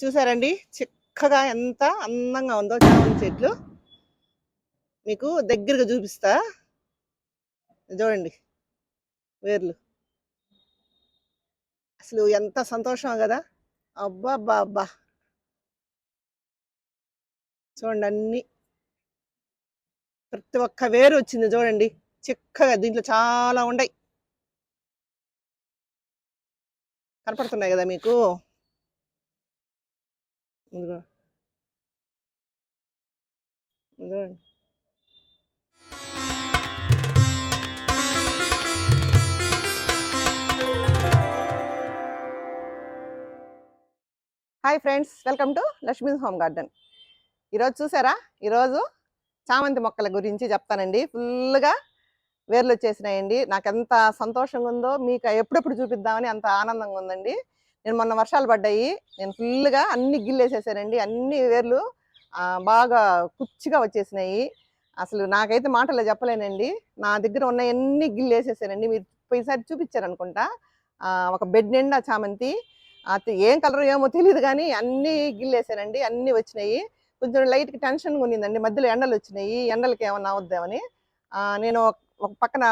చూసారండి? చిక్కగా ఎంత అందంగా ఉందో చామంతి చెట్లు. మీకు దగ్గరగా చూపిస్తా. చూడండి. వేర్లు. అసలు ఎంత సంతోషం కదా. అబ్బా అబ్బా అబ్బా చూడండి అన్ని. ప్రతి ఒక్క వేరు వచ్చింది చూడండి. చిక్కగా దీంట్లో చాలా ఉన్నాయి కనపడుతున్నాయి కదా మీకు? ఇదిగో. ఇదిగోండి hi friends welcome to Lakshmi's home garden. ఈరోజు చూసారా? ఈరోజు చామంతి మొక్కల గురించి చెప్తానండి. ఫుల్గా వేర్లు వచ్చేసినాయండి. నాకు ఎంత సంతోషంగా ఉందో మీకు ఎప్పుడెప్పుడు చూపిద్దామని అంత ఆనందంగా ఉందండి. నేను మొన్న వర్షాలు పడ్డాయి. నేను ఫుల్గా అన్ని గిల్లేసేసానండి. అన్ని వేర్లు బాగా కుచ్చిగా వచ్చేసినాయి. అసలు నాకైతే మాటలు చెప్పలేనండి. నా దగ్గర ఉన్న ఎన్ని గిల్లేసేసానండి. మీరు పోయినసారి చూపించారనుకుంటా. ఒక బెడ్ నిండా చామంతి అది ఏం కలర్ ఏమో తెలియదు కానీ అన్ని గిల్లేసానండి. అన్ని వచ్చినాయి. కొంచెం లైట్కి టెన్షన్ ఉన్నిందండి. మధ్యలో ఎండలు వచ్చినాయి. ఎండలకి ఏమన్నా అవుద్దామని. నేను ఒక పక్కన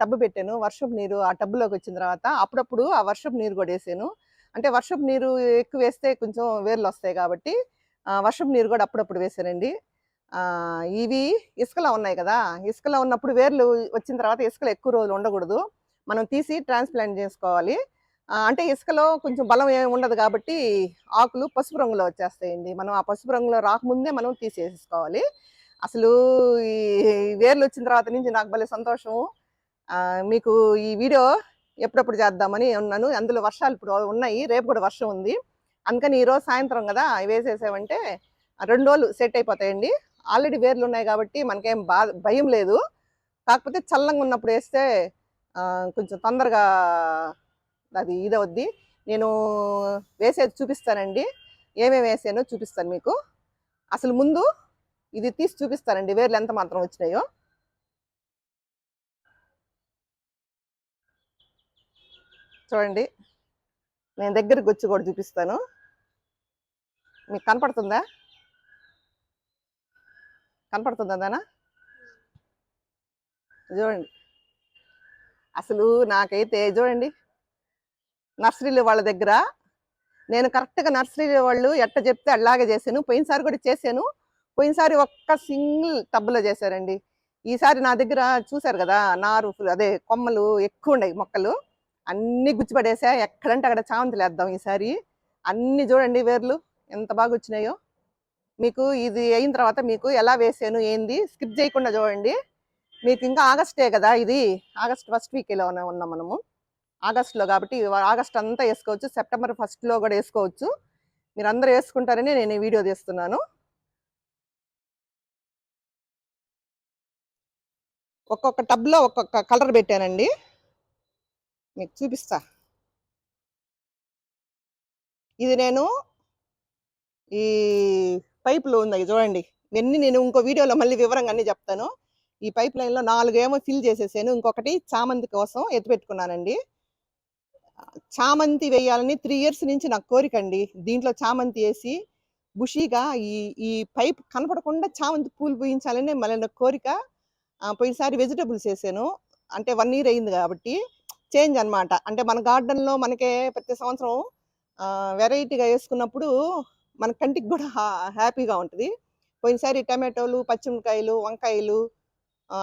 టబ్బు పెట్టాను. వర్షపు నీరు ఆ టబ్బులోకి వచ్చిన తర్వాత అప్పుడప్పుడు ఆ వర్షపు నీరు కూడా వేసాను. అంటే వర్షపు నీరు ఎక్కువ వేస్తే కొంచెం వేర్లు వస్తాయి కాబట్టి వర్షపు నీరు కూడా అప్పుడప్పుడు వేసానండి. ఇవి ఇసుకలో ఉన్నాయి కదా ఇసుకలో ఉన్నప్పుడు వేర్లు వచ్చిన తర్వాత ఇసుకలో ఎక్కువ రోజులు ఉండకూడదు. మనం తీసి ట్రాన్స్ప్లాంట్ చేసుకోవాలి. అంటే ఇసుకలో కొంచెం బలం ఏమి ఉండదు కాబట్టి ఆకులు పసుపు రంగులో వచ్చేస్తాయండి. మనం ఆ పసుపు రంగులో రాకముందే మనం తీసేసుకోవాలి అసలు ఈ వేర్లు వచ్చిన తర్వాత నుంచి నాకు భలే సంతోషం. మీకు ఈ వీడియో ఎప్పుడప్పుడు చేద్దామని ఉన్నాను. అందులో వర్షాలు ఇప్పుడు ఉన్నాయి. రేపు కూడా వర్షం ఉంది. అందుకని ఈరోజు సాయంత్రం కదా వేసేసామంటే రెండు రోజులు సెట్ అయిపోతాయండి. ఆల్రెడీ వేర్లు ఉన్నాయి కాబట్టి మనకేం బా భయం లేదు. కాకపోతే చల్లంగా ఉన్నప్పుడు వేస్తే కొంచెం తొందరగా అది ఇదవుద్ది. నేను వేసేది చూపిస్తానండి. ఏమేమి వేసానో చూపిస్తాను మీకు. అసలు ముందు ఇది తీసి చూపిస్తానండి వేర్లు ఎంత మాత్రం వచ్చినాయో. చూడండి. నేను దగ్గరికి వచ్చి కూడా చూపిస్తాను. మీకు కనపడుతుందా? కనపడుతుందా దానా చూడండి. అసలు నాకైతే చూడండి. నర్సరీలు వాళ్ళ దగ్గర నేను కరెక్ట్గా నర్సరీ వాళ్ళు ఎట్ట చెప్తే అలాగే చేశాను. పోయినసారి కూడా చేశాను. పోయినసారి ఒక్క సింగిల్ టబ్బులో చేశారండి. ఈసారి నా దగ్గర చూశారు కదా నారు అదే కొమ్మలు ఎక్కువ ఉన్నాయి మొక్కలు. అన్ని గుచ్చిపడేసా ఎక్కడంటే అక్కడ చామంతులు వేద్దాం ఈసారి. అన్ని చూడండి వేర్లు ఎంత బాగా వచ్చినాయో మీకు ఇది అయిన తర్వాత మీకు ఎలా వేసాను ఏంది స్కిప్ చేయకుండా చూడండి. మీకు ఇంకా ఆగస్టే కదా ఇది. ఆగస్ట్ ఫస్ట్ వీక్లో ఉన్నాం మనము. ఆగస్ట్లో కాబట్టి ఆగస్ట్ అంతా వేసుకోవచ్చు సెప్టెంబర్ ఫస్ట్లో కూడా వేసుకోవచ్చు. మీరు అందరూ వేసుకుంటారని నేను ఈ వీడియో తీస్తున్నాను. ఒక్కొక్క టబ్లో ఒక్కొక్క కలర్ పెట్టానండి. మీకు చూపిస్తా. ఇది నేను ఈ పైపులు ఉంది చూడండి. ఇవన్నీ నేను ఇంకో వీడియోలో మళ్ళీ వివరంగా అన్నీ చెప్తాను. ఈ పైప్ లైన్లో నాలుగేమో ఫిల్ చేసేసాను. ఇంకొకటి చామంతి కోసం ఎత్తిపెట్టుకున్నానండి చామంతి వేయాలని త్రీ ఇయర్స్ నుంచి నాకు కోరిక అండి. దీంట్లో చామంతి వేసి బుషీగా ఈ ఈ పైప్ కనపడకుండా చామంతి పూలు పూయించాలని మళ్ళీ నాకు కోరిక. పోయినసారి వెజిటబుల్స్ వేసాను. అంటే వన్ ఇయర్ అయింది కాబట్టి చేంజ్ అనమాట అంటే మన గార్డెన్లో మనకే ప్రతి సంవత్సరం వెరైటీగా వేసుకున్నప్పుడు మన కంటికి కూడా హా- హ్యాపీగా ఉంటుంది. పోయినసారి టమాటోలు పచ్చిమిరకాయలు వంకాయలు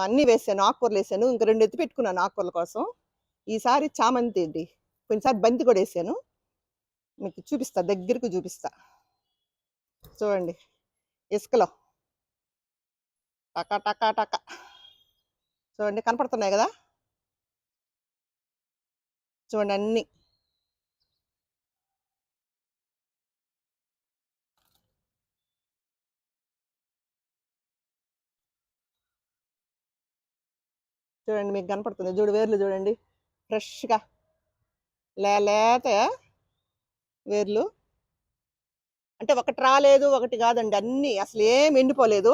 అన్నీ వేసాను ఆకుకూరలు వేసాను. ఇంకా రెండు ఎత్తి పెట్టుకున్నాను ఆకుకూరల కోసం. ఈసారి చామంతి అండి. కొన్నిసారి బంతి కూడా వేసాను. మీకు చూపిస్తా దగ్గరికి చూపిస్తా. చూడండి. ఇసుకలో. టకా టకా టకా. చూడండి కనపడుతున్నాయి కదా? చూడండి అన్ని. చూడండి మీకు కనపడుతుంది. చూడు వేర్లు చూడండి. ఫ్రెష్గా. లే లేత వేర్లు. అంటే ఒకటి రాలేదు ఒకటి కాదండి అన్నీ. అసలు ఏం ఎండిపోలేదు.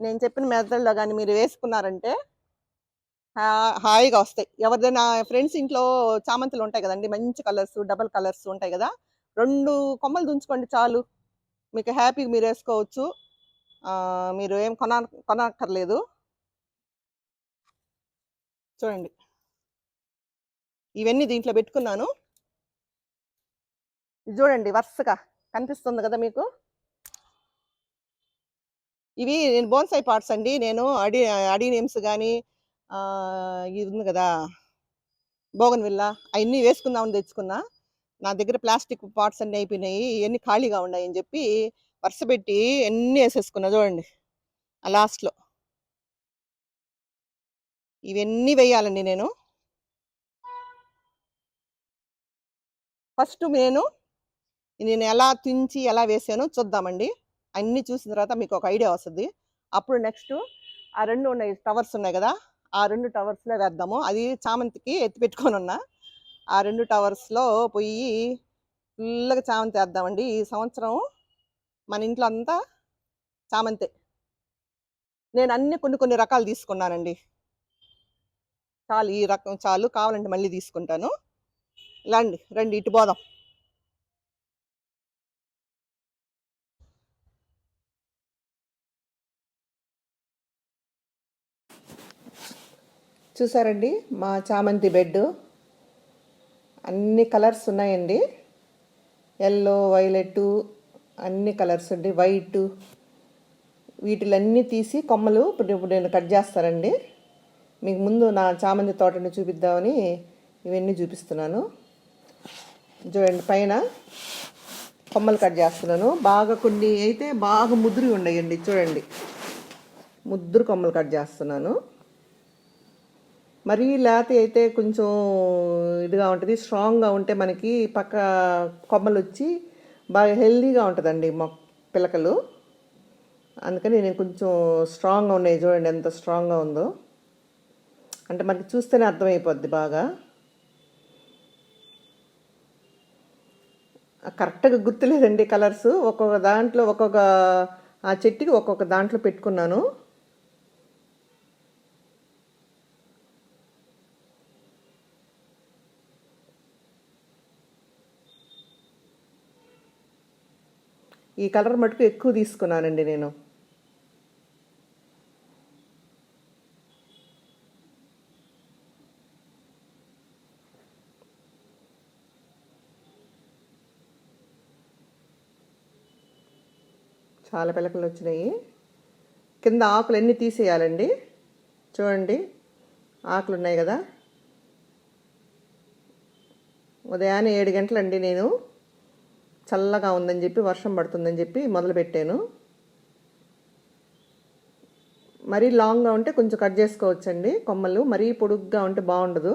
నేను చెప్పిన మెథడ్లో కానీ మీరు వేసుకున్నారంటే హాయిగా వస్తాయి. ఎవరిదైనా ఫ్రెండ్స్ ఇంట్లో చామంతులు ఉంటాయి కదండి మంచి కలర్స్ డబల్ కలర్స్ ఉంటాయి కదా రెండు కొమ్మలు దుంచుకోండి చాలు. మీకు హ్యాపీగా మీరు వేసుకోవచ్చు. మీరు ఏం కొన కొనక్కర్లేదు. చూడండి. ఇవన్నీ దీంట్లో పెట్టుకున్నాను. చూడండి వరుసగా కనిపిస్తుంది కదా మీకు. ఇవి నేను బోన్సై పార్ట్స్ అండి. నేను అడి అడి నేమ్స్ కానీ ఇది ఉంది కదా బోగన్ విల్లా అవన్నీ వేసుకుందామని తెచ్చుకున్నా నా దగ్గర ప్లాస్టిక్ పార్ట్స్ అన్నీ అయిపోయినాయి ఇవన్నీ ఖాళీగా ఉన్నాయి అని చెప్పి వరుస పెట్టి అన్నీ వేసేసుకున్నా చూడండి ఆ లాస్ట్లో. ఇవన్నీ వేయాలండి నేను. ఫస్ట్ నేను నేను ఎలా తుంచి ఎలా వేసానో చూద్దామండి. అన్నీ చూసిన తర్వాత మీకు ఒక ఐడియా వస్తుంది. అప్పుడు నెక్స్ట్ ఆ రెండు ఉన్నాయి టవర్స్ ఉన్నాయి కదా ఆ రెండు టవర్స్లో వేద్దాము. అది చామంతికి ఎత్తి పెట్టుకొని ఉన్నా. ఆ రెండు టవర్స్లో పోయి ఫుల్గా చామంతి వేద్దామండి. ఈ సంవత్సరం మన ఇంట్లో అంతా చామంతే. నేను అన్ని కొన్ని కొన్ని రకాలు తీసుకున్నానండి. చాలు ఈ రకం చాలు కావాలంటే మళ్ళీ తీసుకుంటాను. ఇలాండి రండి ఇటు పోదాం. చూసారండి? మా చామంతి బెడ్ అన్ని కలర్స్ ఉన్నాయండి. ఎల్లో వైలెట్ అన్ని కలర్స్ అండి. వైట్. వీటిలన్నీ తీసి కొమ్మలు ఇప్పుడు ఇప్పుడు నేను కట్ చేస్తానండి. మీకు ముందు నా చామంతి తోటని చూపిద్దామని ఇవన్నీ చూపిస్తున్నాను. చూడండి పైన కొమ్మలు కట్ చేస్తున్నాను. బాగా కొన్ని అయితే బాగా ముదురు ఉన్నాయండి. చూడండి. ముద్దురు కొమ్మలు కట్ చేస్తున్నాను. మరీ లేత అయితే కొంచెం ఇదిగా ఉంటుంది స్ట్రాంగ్గా ఉంటే మనకి పక్క కొమ్మలు వచ్చి బాగా హెల్దీగా ఉంటుందండి మొ పిలకలు. అందుకని నేను కొంచెం స్ట్రాంగ్గా ఉన్నాయి చూడండి ఎంత స్ట్రాంగ్గా ఉందో. అంటే మనకి చూస్తేనే అర్థమైపోద్ది బాగా. కరెక్ట్గా గుర్తులేదండి కలర్స్. ఒక్కొక్క దాంట్లో ఒక్కొక్క ఆ చెట్టుకి ఒక్కొక్క దాంట్లో పెట్టుకున్నాను. ఈ కలర్ మటుకు ఎక్కువ తీసుకున్నానండి నేను. చాలా పిలకలు వచ్చినాయి. కింద ఆకులు అన్నీ తీసేయాలండి. చూడండి ఆకులు ఉన్నాయి కదా. ఉదయాన్నే ఏడు గంటలండి నేను. చల్లగా ఉందని చెప్పి వర్షం పడుతుందని చెప్పి మొదలుపెట్టాను. మరీ లాంగ్గా ఉంటే కొంచెం కట్ చేసుకోవచ్చండి కొమ్మలు. మరీ పొడుగ్గా ఉంటే బాగుండదు.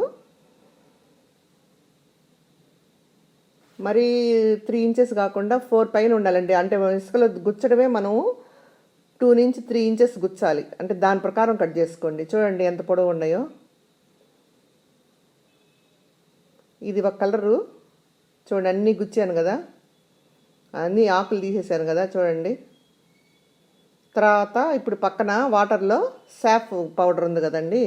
మరీ త్రీ ఇంచెస్ కాకుండా ఫోర్ పైన ఉండాలండి. అంటే ఇసుకలో గుచ్చడమే మనం టూ నుంచి త్రీ ఇంచెస్ గుచ్చాలి. అంటే దాని ప్రకారం కట్ చేసుకోండి. చూడండి ఎంత పొడవు ఉన్నాయో. ఇది ఒక కలరు. చూడండి అన్నీ గుచ్చాను కదా. అన్నీ ఆకులు తీసేసాను కదా చూడండి. తర్వాత ఇప్పుడు పక్కన వాటర్లో సాఫ్ పౌడర్ ఉంది కదండి.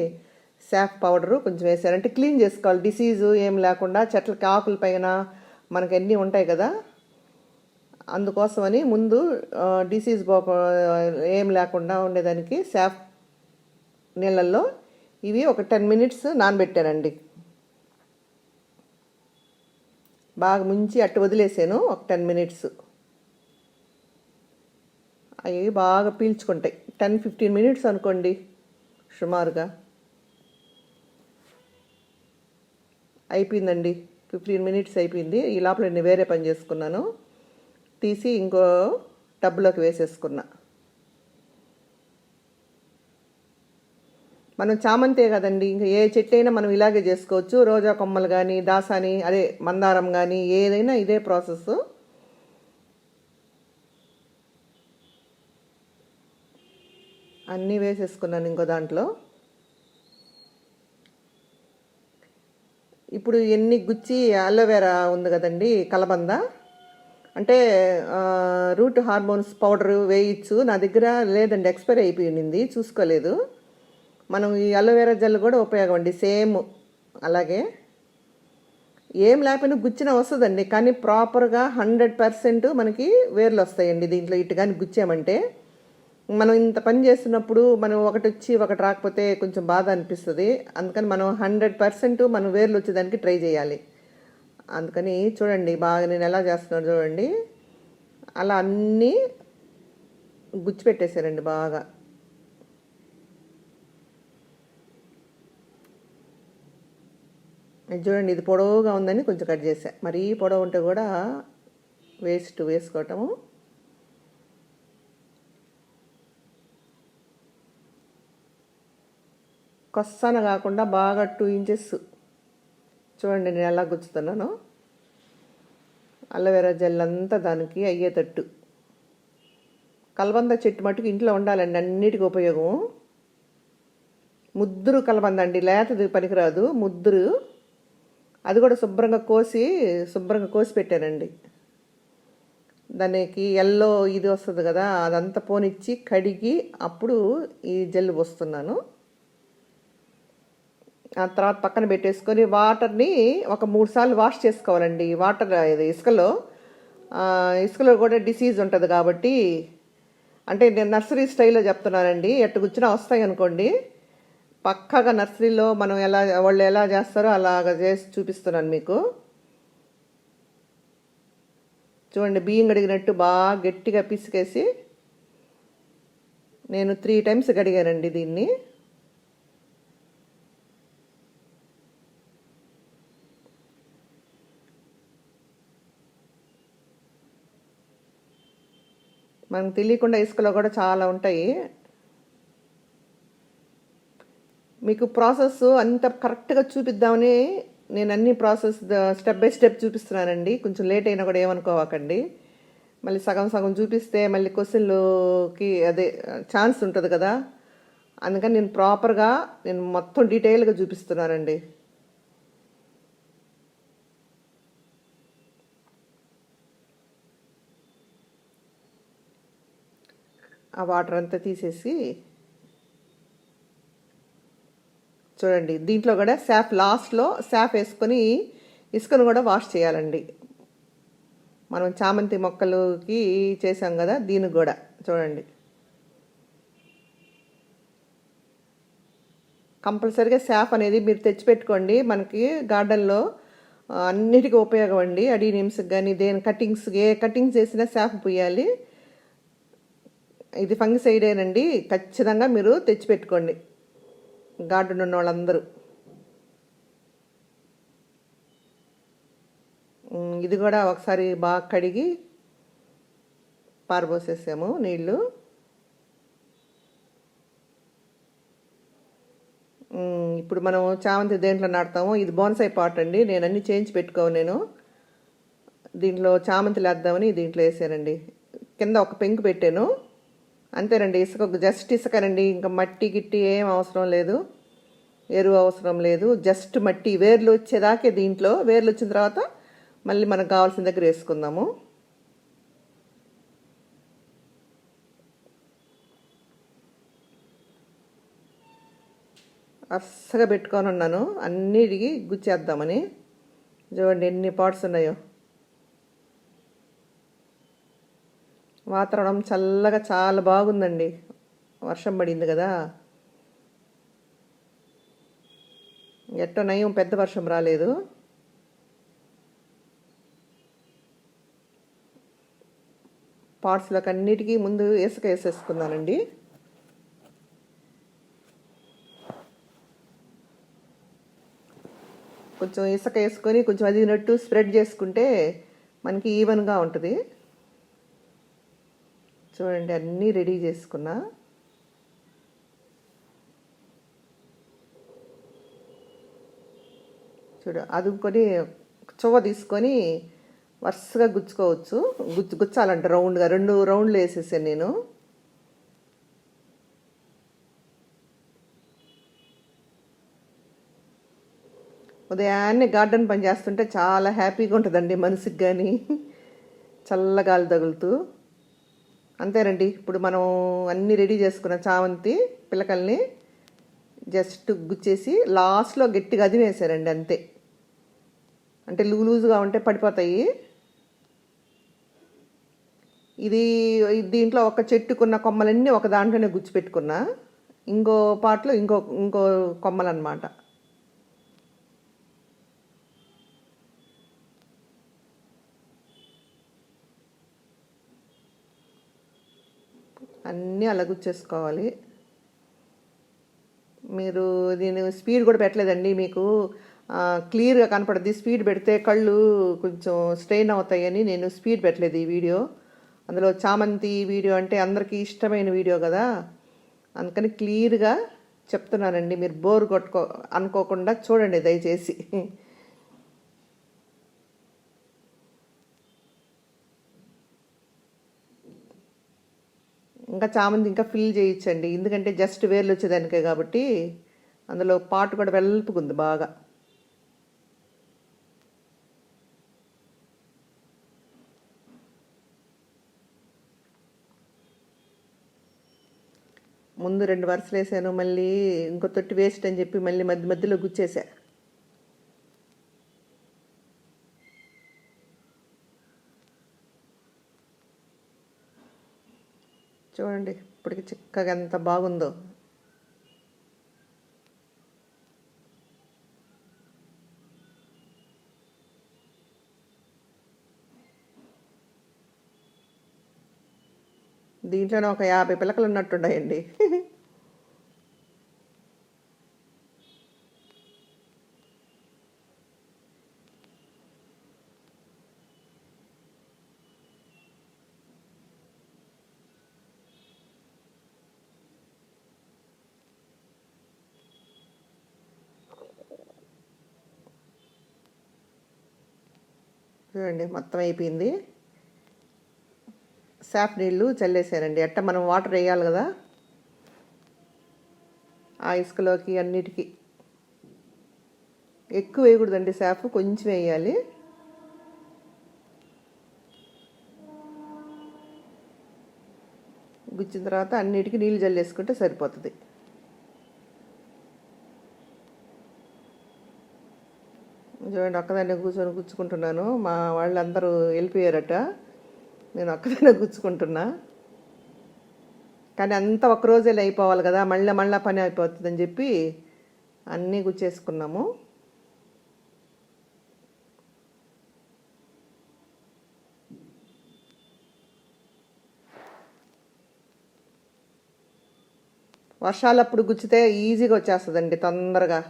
సాఫ్ పౌడరు కొంచెం వేసారంటే క్లీన్ చేసుకోవాలి. డిసీజు ఏం లేకుండా చెట్లకి ఆకుల పైన మనకి అన్నీ ఉంటాయి కదా. అందుకోసమని ముందు డిసీజ్ పోక ఏం లేకుండా ఉండేదానికి సాఫ్ నీళ్ళల్లో ఇవి ఒక టెన్ మినిట్స్ నానబెట్టానండి. బాగా ముంచి అట్టు వదిలేసాను ఒక టెన్ మినిట్స్. అవి బాగా పీల్చుకుంటాయి. టెన్ ఫిఫ్టీన్ మినిట్స్ అనుకోండి సుమారుగా. అయిపోయిందండి. ఫిఫ్టీన్ మినిట్స్ అయిపోయింది. ఈ లోపల నేను వేరే పని చేసుకున్నాను. తీసి ఇంకో టబ్లోకి వేసేసుకున్నా. మనం చామంతే కదండి. ఇంకా ఏ చెట్టు అయినా మనం ఇలాగే చేసుకోవచ్చు. రోజా కొమ్మలు కానీ దాసాని అదే మందారం కానీ ఏదైనా ఇదే ప్రాసెస్. అన్నీ వేసేసుకున్నాను ఇంకో దాంట్లో. ఇప్పుడు ఎన్ని గుచ్చి అలోవెరా ఉంది కదండి కలబంద. అంటే రూట్ హార్మోన్స్ పౌడర్ వేయచ్చు. నా దగ్గర లేదండి ఎక్స్పైర్ అయిపోయింది. చూసుకోలేదు. మనం ఈ అలోవెరా జెల్ కూడా ఉపయోగం అండి సేమ్. అలాగే ఏం లేకపోయినా గుచ్చిన వస్తుందండి కానీ ప్రాపర్గా హండ్రెడ్ పర్సెంట్ మనకి వేర్లు వస్తాయండి దీంట్లో ఇటు కానీ గుచ్చామంటే. మనం ఇంత పని చేస్తున్నప్పుడు మనం ఒకటి వచ్చి ఒకటి రాకపోతే కొంచెం బాధ అనిపిస్తుంది. అందుకని మనం హండ్రెడ్ పర్సెంట్ మనం వేర్లు వచ్చేదానికి ట్రై చేయాలి. అందుకని చూడండి బాగా నేను ఎలా చేస్తున్నాను చూడండి. అలా అన్నీ గుచ్చి పెట్టేశారండి బాగా. చూడండి ఇది పొడవుగా ఉందని కొంచెం కట్ చేసా మరీ పొడవు ఉంటే కూడా వేస్ట్ వేసుకోవటము కొస్సాన కాకుండా బాగా టూ ఇంచెస్ చూడండి నేను ఎలా గుచ్చుతున్నాను. అల్లవేరా జెల్ అంతా దానికి అయ్యేటట్టు. కలబంద చెట్టు మట్టుకు ఇంట్లో ఉండాలండి అన్నిటికీ ఉపయోగం ముద్దురు కలబంద అండి లేతది పనికిరాదు ముద్దురు. అది కూడా శుభ్రంగా కోసి శుభ్రంగా కోసి పెట్టానండి. దానికి ఎల్లో ఇది వస్తుంది కదా అదంతా పోనిచ్చి కడిగి అప్పుడు ఈ జెల్ పోస్తున్నాను. ఆ తర్వాత పక్కన పెట్టేసుకొని వాటర్ని ఒక మూడు సార్లు వాష్ చేసుకోవాలండి. వాటర్ ఇది ఇసుకలో ఇసుకలో కూడా డిసీజ్ ఉంటుంది కాబట్టి అంటే నేను నర్సరీ స్టైల్లో చెప్తున్నానండి. ఎట్టు కూర్చున్నా వస్తాయి అనుకోండి. పక్కగా నర్సరీలో మనం ఎలా వాళ్ళు ఎలా చేస్తారో అలాగ చేసి చూపిస్తున్నాను మీకు. చూడండి బియ్యం కడిగినట్టు బాగా గట్టిగా పిసికేసి నేను త్రీ టైమ్స్ కడిగానండి దీన్ని. మనకు తెలియకుండా ఇసుకలో కూడా చాలా ఉంటాయి. మీకు ప్రాసెస్ అంత కరెక్ట్గా చూపిద్దామని నేను అన్ని ప్రాసెస్ స్టెప్ బై స్టెప్ చూపిస్తున్నానండి. కొంచెం లేట్ అయినా కూడా ఏమనుకోవకండి. మళ్ళీ సగం సగం చూపిస్తే మళ్ళీ క్వశ్చన్లోకి అదే ఛాన్స్ ఉంటుంది కదా. అందుకని నేను ప్రాపర్గా నేను మొత్తం డీటెయిల్గా చూపిస్తున్నానండి. ఆ వాటర్ అంతా తీసేసి చూడండి దీంట్లో కూడా శాఫ్ లాస్ట్లో శాఫ్ వేసుకొని ఇసుకను కూడా వాష్ చేయాలండి. మనం చామంతి మొక్కలకి చేసాం కదా దీనికి కూడా చూడండి. కంపల్సరీగా శాఫ్ అనేది మీరు తెచ్చిపెట్టుకోండి మనకి గార్డెన్లో అన్నిటికీ ఉపయోగం అండి. అడీనియమ్స్కి కానీ దేని కటింగ్స్ ఏ కటింగ్స్ చేసినా శాఫ్ పోయాలి. ఇది ఫంగిసైడేనండి ఖచ్చితంగా మీరు తెచ్చిపెట్టుకోండి. గార్డెన్ ఉన్న వాళ్ళందరూ. ఇది కూడా ఒకసారి బాగా కడిగి పారబోసేసాము నీళ్ళు. ఇప్పుడు మనం చామంతి దేంట్లో నాటుతాము ఇది బోన్సాయి పాట్ అండి. నేను అన్ని చేయించి పెట్టుకోను నేను. దీంట్లో చామంతి వేద్దామని దీంట్లో వేసానండి. కింద ఒక పెంకు పెట్టాను. అంతేనండి ఇసుక జస్ట్ ఇసుకనండి. ఇంకా మట్టి గిట్టి ఏం అవసరం లేదు. ఎరువు అవసరం లేదు. జస్ట్ మట్టి వేర్లు వచ్చేదాకే దీంట్లో. వేర్లు వచ్చిన తర్వాత మళ్ళీ మనకు కావాల్సిన దగ్గర వేసుకుందాము. అస్సగా పెట్టుకొని ఉన్నాను. అన్నిటికీ గుచ్చేద్దామని. చూడండి ఎన్ని పార్ట్స్ ఉన్నాయో. వాతావరణం చల్లగా చాలా బాగుందండి. వర్షం పడింది కదా. ఎట్టో నయం పెద్ద వర్షం రాలేదు. పార్ట్స్లోకి అన్నిటికీ ముందు ఇసుక వేసేసుకున్నానండి. కొంచెం ఇసుక వేసుకొని కొంచెం అదిగినట్టు స్ప్రెడ్ చేసుకుంటే మనకి ఈవెన్గా ఉంటుంది. చూడండి అన్నీ రెడీ చేసుకున్నా. చూడు అదుపుకొని చువ్వ తీసుకొని వరుసగా గుచ్చుకోవచ్చు. గుచ్చు గుచ్చాలంట రౌండ్గా. రెండు రౌండ్లు వేసేసాను నేను. ఉదయాన్నే గార్డెన్ పని చేస్తుంటే చాలా హ్యాపీగా ఉంటుందండి మనసుకి కానీ చల్లగాలి తగులుతూ. అంతేనండి. ఇప్పుడు మనం అన్నీ రెడీ చేసుకున్న చామంతి పిల్లకల్ని జస్ట్ గుచ్చేసి లాస్ట్లో గట్టిగా అదిమేసారండి అంతే. అంటే లూ లూజుగా ఉంటే పడిపోతాయి. ఇది దీంట్లో ఒక చెట్టుకున్న కొమ్మలన్నీ ఒక దాంట్లోనే గుచ్చిపెట్టుకున్నా ఇంకో పాటలో ఇంకో ఇంకో కొమ్మలు అన్నీ అలగుచ్చేసుకోవాలి. మీరు దీని స్పీడ్ కూడా పెట్టలేదండి మీకు. క్లియర్గా కనపడుద్ది. స్పీడ్ పెడితే కళ్ళు కొంచెం స్ట్రెయిన్ అవుతాయని నేను స్పీడ్ పెట్టలేదు ఈ వీడియో. అందులో చామంతి వీడియో అంటే అందరికీ ఇష్టమైన వీడియో కదా. అందుకని క్లియర్గా చెప్తున్నానండి. మీరు బోర్ కొట్టుకో అనుకోకుండా చూడండి దయచేసి. ఇంకా చామంతి ఇంకా ఫిల్ చేయించండి. ఎందుకంటే జస్ట్ వేర్లు వచ్చేదానికే కాబట్టి అందులో పాటు కూడా వెల్పుకుంది బాగా. ముందు రెండు వరుసలు వేసాను మళ్ళీ ఇంకో తొట్టి వేస్ట్ అని చెప్పి మళ్ళీ మధ్య మధ్యలో గుచ్చేసా. చూడండి ఇప్పటికి చిక్కగా ఎంత బాగుందో. దీంట్లోనే ఒక యాభై పిలకలు ఉన్నట్టున్నాయండి చూడండి మొత్తం అయిపోయింది. సాఫ్ నీళ్ళు చల్లేసారండి. అట్ట మనం వాటర్ వేయాలి కదా. ఆ ఇసుకలోకి అన్నిటికీ. ఎక్కువ వేయకూడదండి సాఫ్ కొంచెం వేయాలి. గుచ్చిన తర్వాత అన్నిటికీ నీళ్ళు జల్లేసుకుంటే సరిపోతుంది. చూడండి ఒక్కదాన్నే కూర్చొని గుచ్చుకుంటున్నాను మా వాళ్ళందరూ వెళ్ళిపోయారట. నేను ఒక్కదాన్నే గుచ్చుకుంటున్నా కానీ అంతా ఒక్కరోజే అయిపోవాలి కదా మళ్ళీ మళ్ళీ పని అయిపోతుందని చెప్పి అన్నీ గుచ్చేసుకున్నాము. వర్షాలప్పుడు గుచ్చితే ఈజీగా వచ్చేస్తుందండి తొందరగా.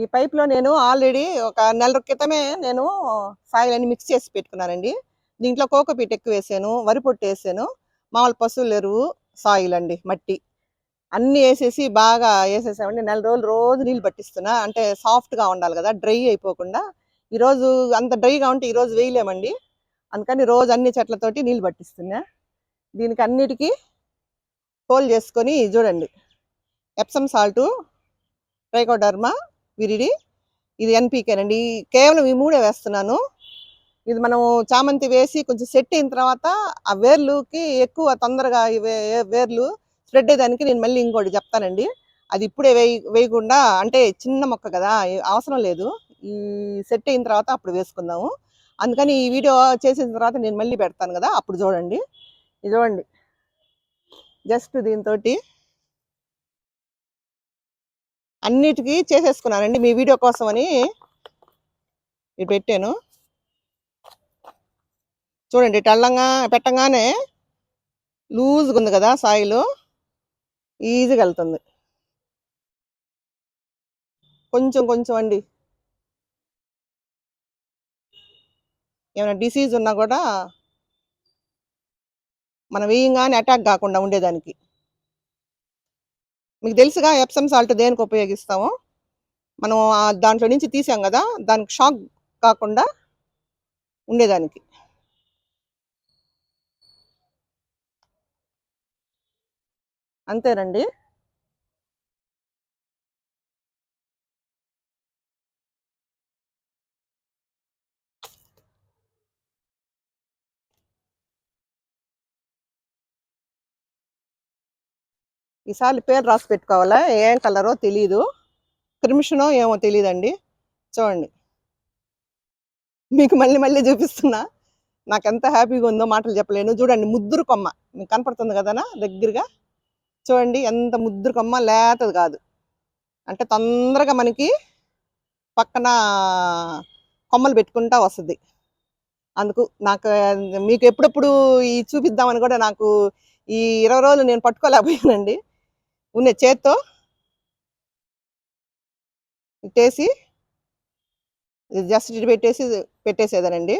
ఈ పైప్లో నేను ఆల్రెడీ ఒక నెల క్రితమే నేను సాయిల్ అని మిక్స్ చేసి పెట్టుకున్నానండి. దీంట్లో కోకోపీట్ ఎక్కువ వేసాను వరి పొట్టు వేసాను మామూలు పశువుల ఎరువు సాయిల్ అండి మట్టి. అన్నీ వేసేసి బాగా వేసేసామండి. నెల రోజులు రోజు నీళ్ళు పట్టిస్తున్నా. అంటే సాఫ్ట్గా ఉండాలి కదా డ్రై అయిపోకుండా. ఈరోజు అంత డ్రైగా ఉంటే ఈరోజు వేయలేమండి. అందుకని రోజు అన్ని చెట్లతోటి నీళ్ళు పట్టిస్తున్నా. దీనికి అన్నిటికీ హోల్ చేసుకొని చూడండి. ఎప్సమ్ సాల్టు ట్రైకోడర్మా విరిడి ఇది ఎన్పీకేనండి కేవలం ఈ మూడే వేస్తున్నాను. ఇది మనం చామంతి వేసి కొంచెం సెట్ అయిన తర్వాత ఆ వేర్లుకి ఎక్కువ తొందరగా వేర్లు స్ప్రెడ్ అయ్యేదానికి నేను మళ్ళీ ఇంకోటి చెప్తానండి. అది ఇప్పుడే వేయ వేయకుండా అంటే చిన్న మొక్క కదా అవసరం లేదు. ఈ సెట్ అయిన తర్వాత అప్పుడు వేసుకుందాము. అందుకని ఈ వీడియో చేసిన తర్వాత నేను మళ్ళీ పెడతాను కదా అప్పుడు చూడండి. ఇది చూడండి. జస్ట్ దీంతో అన్నిటికీ చేసేసుకున్నానండి. మీ వీడియో కోసం అని ఇది పెట్టాను. చూడండి టల్లంగా పెట్టంగానే లూజ్గా ఉంది కదా సాయిలు. ఈజీగా వెళ్తుంది. కొంచెం కొంచెం అండి. ఏమైనా డిసీజ్ ఉన్నా కూడా మనం వేయంగానే అటాక్ కాకుండా ఉండేదానికి. మీకు తెలుసుగా ఎప్సమ్ సాల్ట్ దేనికి ఉపయోగిస్తామో? మనం దాంట్లో నుంచి తీసాం కదా దానికి షాక్ కాకుండా ఉండేదానికి. అంతేనండి. ఈసారి పేరు రాసి పెట్టుకోవాలా? ఏం కలరో తెలీదు. క్రిమిషనో ఏమో తెలియదండి చూడండి. మీకు మళ్ళీ మళ్ళీ చూపిస్తున్నా. నాకు ఎంత హ్యాపీగా ఉందో మాటలు చెప్పలేను. చూడండి ముద్దురు కొమ్మ. మీకు కనపడుతుంది కదనా? దగ్గరగా. చూడండి ఎంత ముద్దురు కొమ్మ. లేతది కాదు. అంటే తొందరగా మనకి పక్కన కొమ్మలు పెట్టుకుంటా వస్తుంది. అందుకు నాకు మీకు ఎప్పుడెప్పుడు ఈ చూపిద్దామని కూడా నాకు ఈ ఇరవై రోజులు నేను పట్టుకోలేకపోయానండి. ఉన్న చేత్తో ఇట్టేసి జస్ట్ ఇటు పెట్టేసి పెట్టేసేదానండి.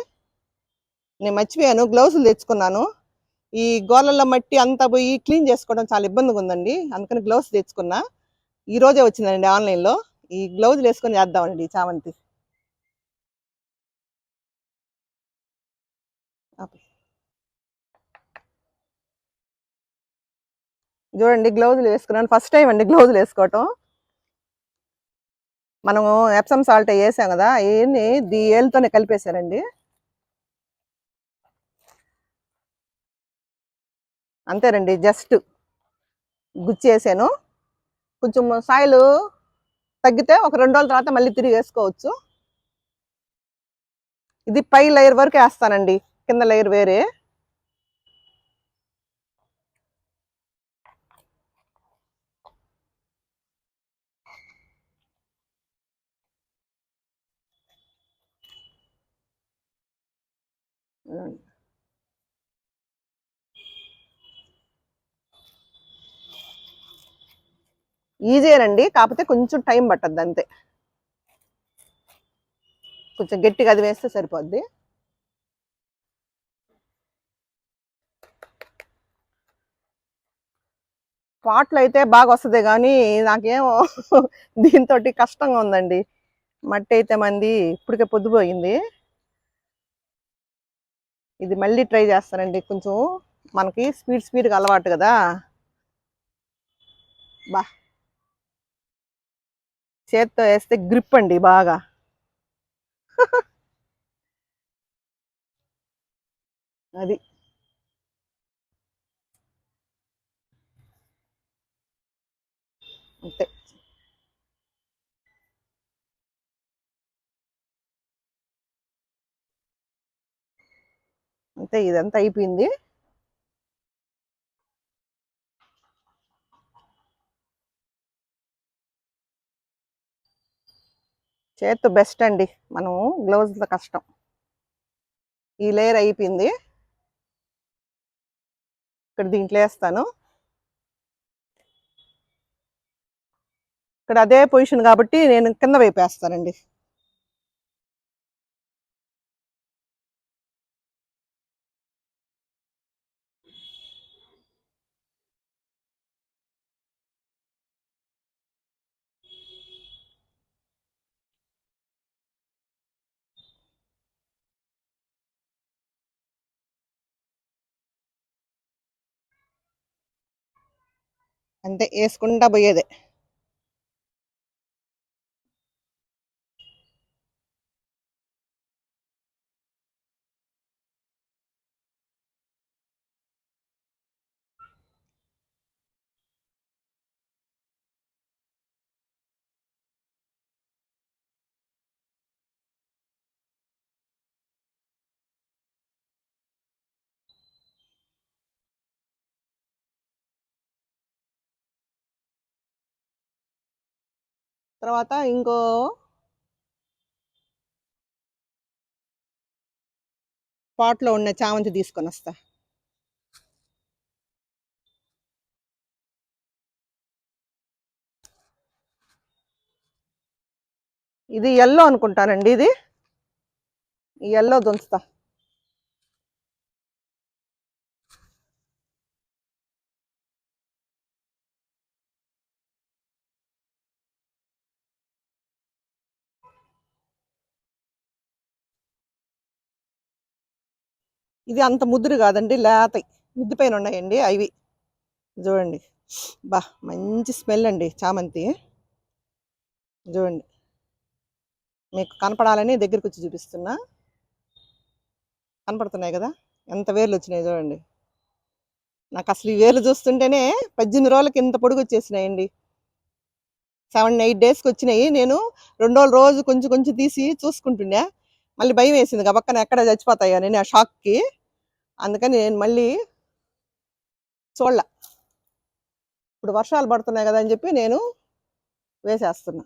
నేను మర్చిపోయాను గ్లౌజులు తెచ్చుకున్నాను. ఈ గోళ్ళల్లో మట్టి అంతా పోయి క్లీన్ చేసుకోవడం చాలా ఇబ్బందిగా ఉందండి. అందుకని గ్లౌజ్ తెచ్చుకున్నా. ఈ రోజే వచ్చిందండి ఆన్లైన్లో. ఈ గ్లౌజులు వేసుకొని చేద్దామండి ఈ చామంతి. చూడండి గ్లౌజులు వేసుకున్నాను. ఫస్ట్ టైం అండి గ్లౌజులు వేసుకోవటం. మనము ఎప్సమ్ సాల్ట్ వేసాం కదా అవన్నీ దీ ఏళ్ళతోనే కలిపేశారండి. అంతేనండి జస్ట్ గుచ్చేసాను కొంచెం సాయిలు తగ్గితే ఒక రెండు రోజుల తర్వాత మళ్ళీ తిరిగి వేసుకోవచ్చు. ఇది పై లేయర్ వరకు వేస్తానండి కింద లేయర్ వేరే. ఈజీనండి కాకపోతే కొంచెం టైం పట్టద్ది అంతే. కొంచెం గట్టిగా అది వేస్తే సరిపోద్ది. పాటలు అయితే బాగా వస్తుంది కానీ నాకేమో దీంతో కష్టంగా ఉందండి. మట్టి అయితే మంది ఇప్పటికే పొద్దుపోయింది. ఇది మళ్ళీ ట్రై చేస్తానండి. కొంచెం మనకి స్పీడ్ స్పీడ్గా అలవాటు కదా. బా. చేత్తో వేస్తే గ్రిప్ అండి బాగా. అది. అంతే. అంతే ఇదంతా అయిపోయింది. చేత్తో బెస్ట్ అండి. మనము గ్లౌజ్తో కష్టం. ఈ లేయర్ అయిపోయింది. ఇక్కడ దీంట్లో వేస్తాను. ఇక్కడ అదే పొజిషన్ కాబట్టి నేను కింద వైపు వేస్తానండి. అంతే వేసుకుంటా పోయేదే. తర్వాత ఇంకో పాట్లో ఉన్న చామంతి తీసుకొని వస్తా. ఇది ఎల్లో అనుకుంటానండి ఇది. ఎల్లో దుంచుతా. ఇది అంత ముదురు కాదండి లేతయి. ముద్దుపైన పైన ఉన్నాయండి అవి. చూడండి. బా మంచి స్మెల్ అండి చామంతి. చూడండి. మీకు కనపడాలని దగ్గరికి వచ్చి చూపిస్తున్నా. కనపడుతున్నాయి కదా? ఎంత వేర్లు వచ్చినాయి చూడండి. నాకు అసలు ఈ వేర్లు చూస్తుంటేనే పద్దెనిమిది రోజులకి ఇంత పొడుగు వచ్చేసినాయండి. సెవెన్ ఎయిట్ డేస్కి వచ్చినాయి. నేను రెండు రోజులు రోజు కొంచెం కొంచెం తీసి చూసుకుంటుండే. మళ్ళీ భయం వేసింది. పక్కన ఎక్కడ చచ్చిపోతాయో నేను ఆ షాక్కి అందుకని నేను మళ్ళీ చూడలే. ఇప్పుడు వర్షాలు పడుతున్నాయి కదా అని చెప్పి నేను వేసేస్తున్నా.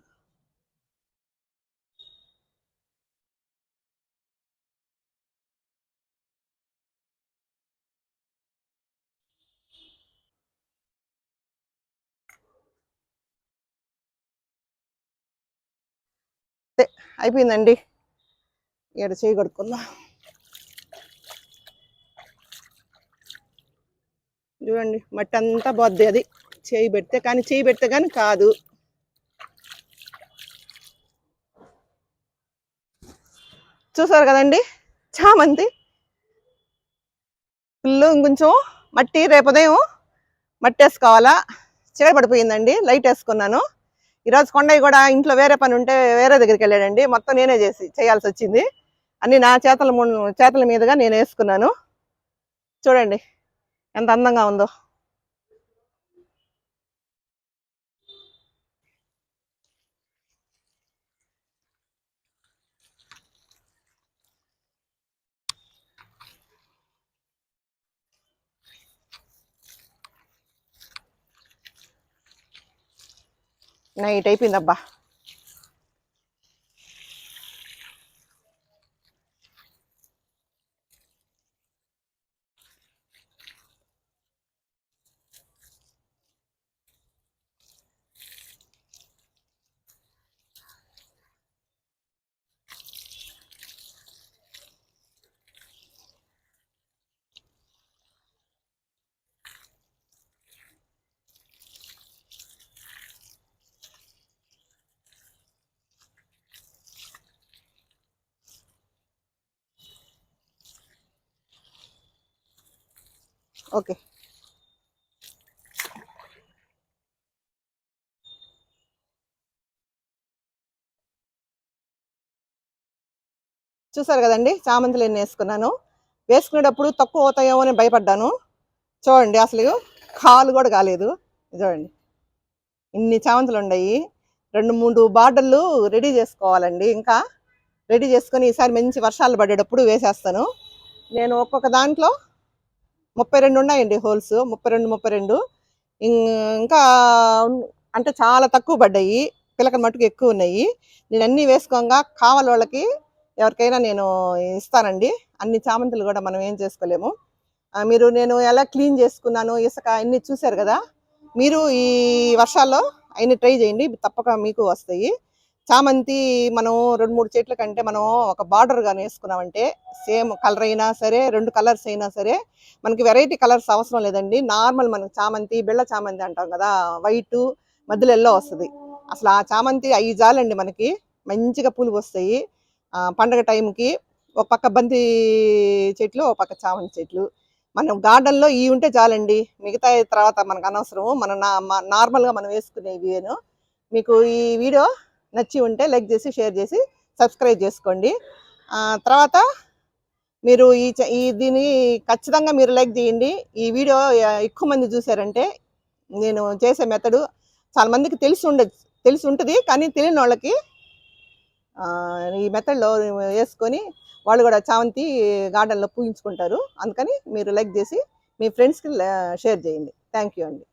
అయిపోయిందండి. ఇక్కడ చేయి కడుక్కుందా? చూడండి మట్టి అంతా పోద్ది అది. చేయి పెడితే కానీ చేయి పెడితే కానీ కాదు. చూసారు కదండి? చామంతి. ఫుల్ ఇంకొంచెం మట్టి రేపు ఉదయం మట్టి వేసుకోవాలా? చీడ పడిపోయిందండి లైట్ వేసుకున్నాను. ఈరోజు కొండయ్య కూడా ఇంట్లో వేరే పని ఉంటే వేరే దగ్గరికి వెళ్ళాడండి. మొత్తం నేనే చేసి చేయాల్సి వచ్చింది. అన్ని నా చేతల చేతల మీదుగా నేను వేసుకున్నాను. చూడండి ఎంత అందంగా ఉందో. నైట్ అయిపోయిందబ్బా. చూసారు కదండి? చామంతులు ఎన్ని వేసుకున్నాను? వేసుకునేటప్పుడు తక్కువ అవుతాయేమో అని భయపడ్డాను. చూడండి అసలు కాలు కూడా కాలేదు. చూడండి. ఇన్ని చామంతులు ఉన్నాయి. రెండు మూడు బార్డర్లు రెడీ చేసుకోవాలండి. ఇంకా రెడీ చేసుకొని ఈసారి మంచి వర్షాలు పడేటప్పుడు వేసేస్తాను. నేను ఒక్కొక్క దాంట్లో ముప్పై రెండు ఉన్నాయండి హోల్స్. ముప్పై రెండు ముప్పై రెండు. ఇం- ఇంకా అంటే చాలా తక్కువ పడ్డాయి. పిలకలు మట్టుకు ఎక్కువ ఉన్నాయి. నేను అన్నీ వేసుకోగా కావాలి వాళ్ళకి ఎవరికైనా నేను ఇస్తానండి. అన్ని చామంతులు కూడా మనం ఏం చేసుకోలేము. మీరు నేను ఎలా క్లీన్ చేసుకున్నాను ఇసుక అన్ని చూశారు కదా? మీరు ఈ వర్షాల్లో అన్ని ట్రై చేయండి తప్పక మీకు వస్తాయి. చామంతి మనం రెండు మూడు చెట్ల కంటే మనం ఒక బార్డర్ వేసుకున్నామంటే సేమ్ కలర్ అయినా సరే రెండు కలర్స్ అయినా సరే మనకి వెరైటీ కలర్స్ అవసరం లేదండి. నార్మల్ మనకి చామంతి బిళ్ళ చామంతి అంటాం కదా వైట్ మధ్యలో ఎల్లో వస్తుంది. అసలు ఆ చామంతి అవి జాలండి మనకి. మంచిగా పూలు వస్తాయి. పండగ టైంకి ఒక పక్క బంతి చెట్లు ఒక పక్క చామంతి చెట్లు. మనం గార్డెన్లో ఇవి ఉంటే చాలండి. మిగతా తర్వాత మనకు అనవసరం మన నార్మల్గా మనం వేసుకునేవిను మీకు ఈ వీడియో నచ్చి ఉంటే లైక్ చేసి షేర్ చేసి సబ్స్క్రైబ్ చేసుకోండి. తర్వాత మీరు ఈ చ- ఈ దీన్ని ఖచ్చితంగా మీరు లైక్ చేయండి. ఈ వీడియో ఎక్కువ మంది చూసారంటే నేను చేసే మెథడు చాలా మందికి తెలిసి ఉండ తెలిసి ఉంటుంది. కానీ తెలియని వాళ్ళకి ఈ మెథడ్లో వేసుకొని వాళ్ళు కూడా చామంతి గార్డెన్లో పూయించుకుంటారు. అందుకని మీరు లైక్ చేసి మీ ఫ్రెండ్స్కి షేర్ చేయండి. థ్యాంక్ యూ అండి.